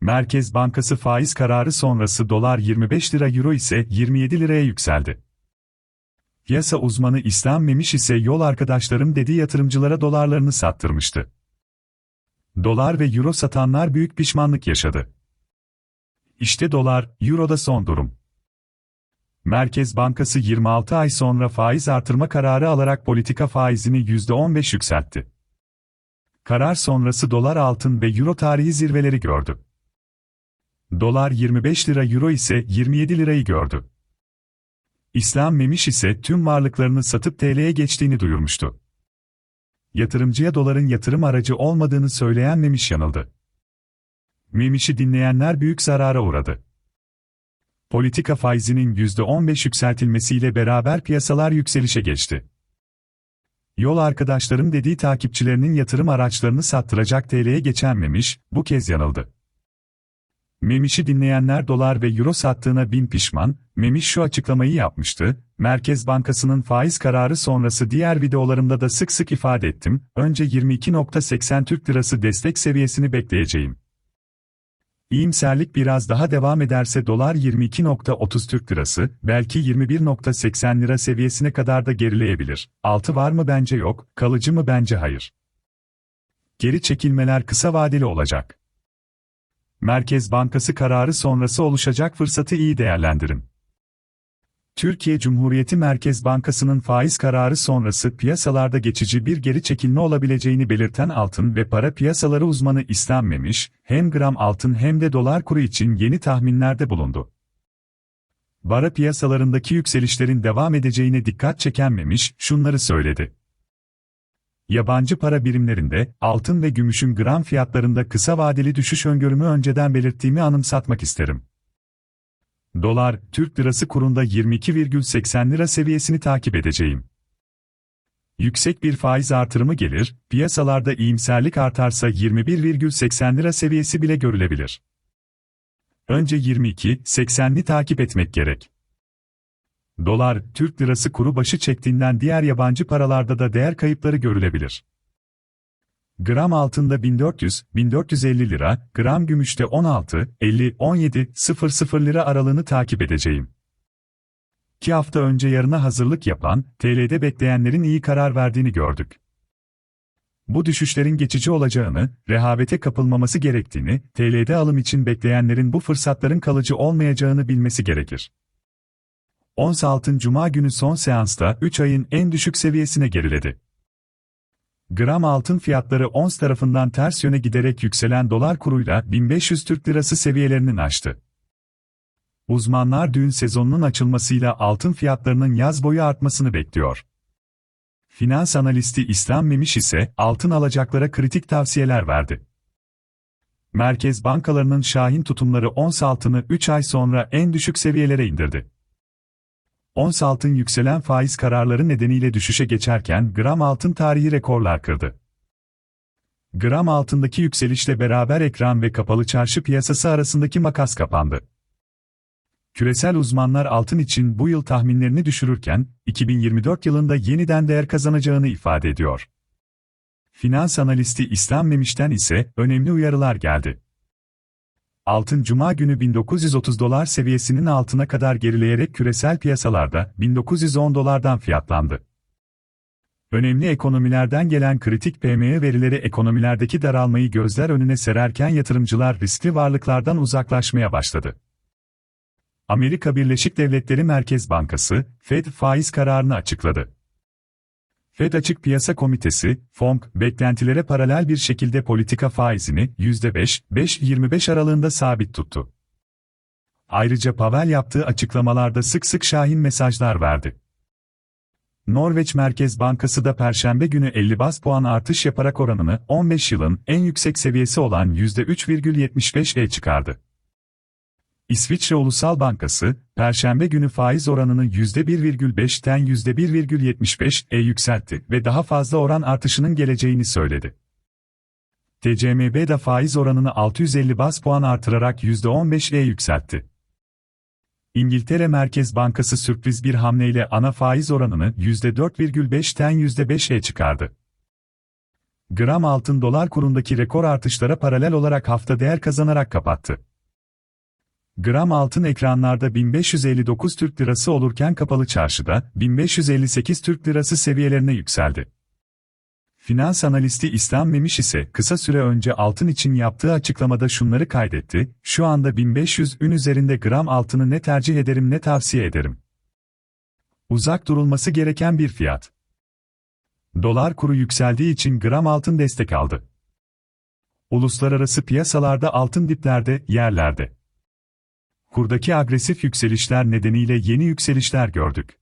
Merkez Bankası faiz kararı sonrası dolar 25 lira euro ise 27 liraya yükseldi. Piyasa uzmanı İslam Memiş ise yol arkadaşlarım dedi yatırımcılara dolarlarını sattırmıştı. Dolar ve euro satanlar büyük pişmanlık yaşadı. İşte dolar, euroda son durum. Merkez Bankası 26 ay sonra faiz artırma kararı alarak politika faizini %15 yükseltti. Karar sonrası dolar altın ve euro tarihi zirveleri gördü. Dolar 25 lira euro ise 27 lirayı gördü. İslam Memiş ise tüm varlıklarını satıp TL'ye geçtiğini duyurmuştu. Yatırımcıya doların yatırım aracı olmadığını söyleyen Memiş yanıldı. Memiş'i dinleyenler büyük zarara uğradı. Politika faizinin %15 yükseltilmesiyle beraber piyasalar yükselişe geçti. Yol arkadaşlarım dediği takipçilerinin yatırım araçlarını sattıracak TL'ye geçen Memiş, bu kez yanıldı. Memiş'i dinleyenler dolar ve euro sattığına bin pişman, Memiş şu açıklamayı yapmıştı, Merkez Bankası'nın faiz kararı sonrası diğer videolarımda da sık sık ifade ettim, önce 22.80 Türk Lirası destek seviyesini bekleyeceğim. İyimserlik biraz daha devam ederse dolar 22.30 Türk Lirası, belki 21.80 lira seviyesine kadar da gerileyebilir. Altı var mı bence yok, kalıcı mı bence hayır. Geri çekilmeler kısa vadeli olacak. Merkez Bankası kararı sonrası oluşacak fırsatı iyi değerlendirin. Türkiye Cumhuriyeti Merkez Bankası'nın faiz kararı sonrası piyasalarda geçici bir geri çekilme olabileceğini belirten altın ve para piyasaları uzmanı İslam Memiş, hem gram altın hem de dolar kuru için yeni tahminlerde bulundu. Para piyasalarındaki yükselişlerin devam edeceğine dikkat çeken Memiş, şunları söyledi. Yabancı para birimlerinde, altın ve gümüşün gram fiyatlarında kısa vadeli düşüş öngörümü önceden belirttiğimi anımsatmak isterim. Dolar, Türk lirası kurunda 22,80 lira seviyesini takip edeceğim. Yüksek bir faiz artırımı gelir, piyasalarda iyimserlik artarsa 21,80 lira seviyesi bile görülebilir. Önce 22,80'li takip etmek gerek. Dolar, Türk lirası kuru başı çektiğinden diğer yabancı paralarda da değer kayıpları görülebilir. Gram altında 1400, 1450 lira, gram gümüşte 16, 50, 17, 00 lira aralığını takip edeceğim. 2 hafta önce yarına hazırlık yapan, TL'de bekleyenlerin iyi karar verdiğini gördük. Bu düşüşlerin geçici olacağını, rehavete kapılmaması gerektiğini, TL'de alım için bekleyenlerin bu fırsatların kalıcı olmayacağını bilmesi gerekir. Ons altın Cuma günü son seansta 3 ayın en düşük seviyesine geriledi. Gram altın fiyatları ons tarafından ters yöne giderek yükselen dolar kuruyla 1500 Türk Lirası seviyelerinin aştı. Uzmanlar düğün sezonunun açılmasıyla altın fiyatlarının yaz boyu artmasını bekliyor. Finans analisti İslam Memiş ise altın alacaklara kritik tavsiyeler verdi. Merkez bankalarının şahin tutumları ons altını 3 ay sonra en düşük seviyelere indirdi. Ons altın yükselen faiz kararları nedeniyle düşüşe geçerken gram altın tarihi rekorlar kırdı. Gram altındaki yükselişle beraber ekran ve kapalı çarşı piyasası arasındaki makas kapandı. Küresel uzmanlar altın için bu yıl tahminlerini düşürürken, 2024 yılında yeniden değer kazanacağını ifade ediyor. Finans analisti İslam Memiş'ten ise önemli uyarılar geldi. Altın Cuma günü 1930 dolar seviyesinin altına kadar gerileyerek küresel piyasalarda 1910 dolardan fiyatlandı. Önemli ekonomilerden gelen kritik PMI verileri ekonomilerdeki daralmayı gözler önüne sererken yatırımcılar riskli varlıklardan uzaklaşmaya başladı. Amerika Birleşik Devletleri Merkez Bankası, Fed faiz kararını açıkladı. Fed Açık Piyasa Komitesi, FOMC, beklentilere paralel bir şekilde politika faizini %5-5-25 aralığında sabit tuttu. Ayrıca Pavel yaptığı açıklamalarda sık sık şahin mesajlar verdi. Norveç Merkez Bankası da Perşembe günü 50 bas puan artış yaparak oranını 15 yılın en yüksek seviyesi olan %3,75'e çıkardı. İsviçre Ulusal Bankası, Perşembe günü faiz oranını %1,5'ten %1,75'e yükseltti ve daha fazla oran artışının geleceğini söyledi. TCMB de faiz oranını 650 bas puan artırarak %15'e yükseltti. İngiltere Merkez Bankası sürpriz bir hamleyle ana faiz oranını %4,5'ten %5'e çıkardı. Gram altın dolar kurundaki rekor artışlara paralel olarak hafta değer kazanarak kapattı. Gram altın ekranlarda 1559 Türk Lirası olurken kapalı çarşıda 1558 Türk Lirası seviyelerine yükseldi. Finans analisti İslam Memiş ise kısa süre önce altın için yaptığı açıklamada şunları kaydetti, şu anda 1500 ün üzerinde gram altını ne tercih ederim ne tavsiye ederim. Uzak durulması gereken bir fiyat. Dolar kuru yükseldiği için gram altın destek aldı. Uluslararası piyasalarda altın diplerde, yerlerde. Kurdaki agresif yükselişler nedeniyle yeni yükselişler gördük.